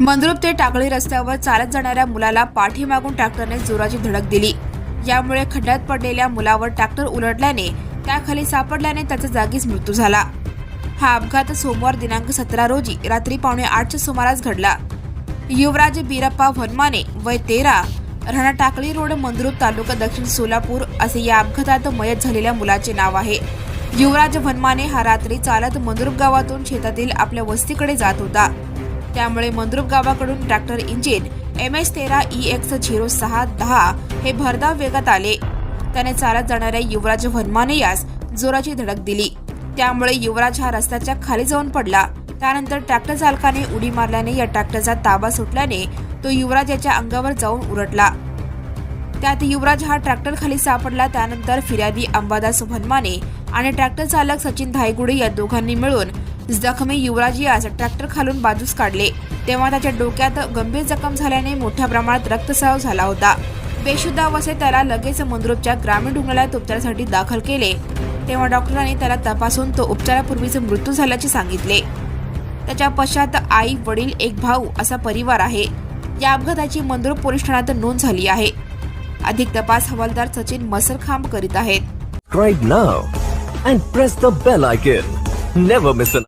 मंद्रुप ते टाकळी रस्त्यावर चालत जाणाऱ्या मुलाला पाठीमागून ट्रॅक्टरने जोराची धडक दिली. यामुळे खड्ड्यात पडलेल्या मुलावर ट्रॅक्टर उलटल्याने त्याखाली सापडल्याने त्याचा जागीच मृत्यू झाला. हा अपघात सोमवार दिनांक सतरा रोजी रात्री पावणे आठच्या सुमारास घडला. युवराज बिरप्पा वनमाने वय तेरा राणा टाकळी रोड मंद्रुप तालुका दक्षिण सोलापूर असे या अपघातात मयत झालेल्या मुलाचे नाव आहे. युवराज वनमाने हा रात्री चालत मंद्रुप गावातून शेतातील आपल्या वस्तीकडे जात होता. त्यामुळे मंद्रुप गावाकडून ट्रॅक्टर इंजिन एम एस तेरा ई एक्स झिरो सहा दहा हे भरधाव वेगात आले. त्याने चालत जाणाऱ्या युवराज वनमाने यास जोराची धडक दिली. त्यामुळे युवराज हा रस्त्याच्या खाली जाऊन पडला. त्यानंतर ट्रॅक्टर चालकाने उडी मारल्याने या ट्रॅक्टरचा ताबा सुटल्याने तो युवराज याच्या अंगावर जाऊन उरटला. त्यात युवराज हा ट्रॅक्टर खाली सापडला त्यानंतर फिर्यादी अंबादास भनमाने आणि ट्रॅक्टर चालक सचिन धायगुडे या दोघांनी मिळून जखमी युवराज यास ट्रॅक्टर खालून बाजूस काढले. तेव्हा त्याच्या डोक्यात गंभीर जखम झाल्याने मोठ्या प्रमाणात रक्तस्राव झाला होता. बेशुद्ध अवस्थेत त्याला लगेच मंद्रोपच्या ग्रामीण रुग्णालयात उपचारासाठी दाखल केले. तेव्हा डॉक्टरांनी त्याला तपासून तो उपचारापूर्वीच मृत्यू झाल्याचे सांगितले. त्याच्या पश्चात आई वडील एक भाऊ असा परिवार आहे. या अपघाताची मंदूर पोलीस ठाण्यात नोंद झाली आहे. अधिक तपास हवालदार सचिन मसरखांब करीत आहेत. Subscribe now and press the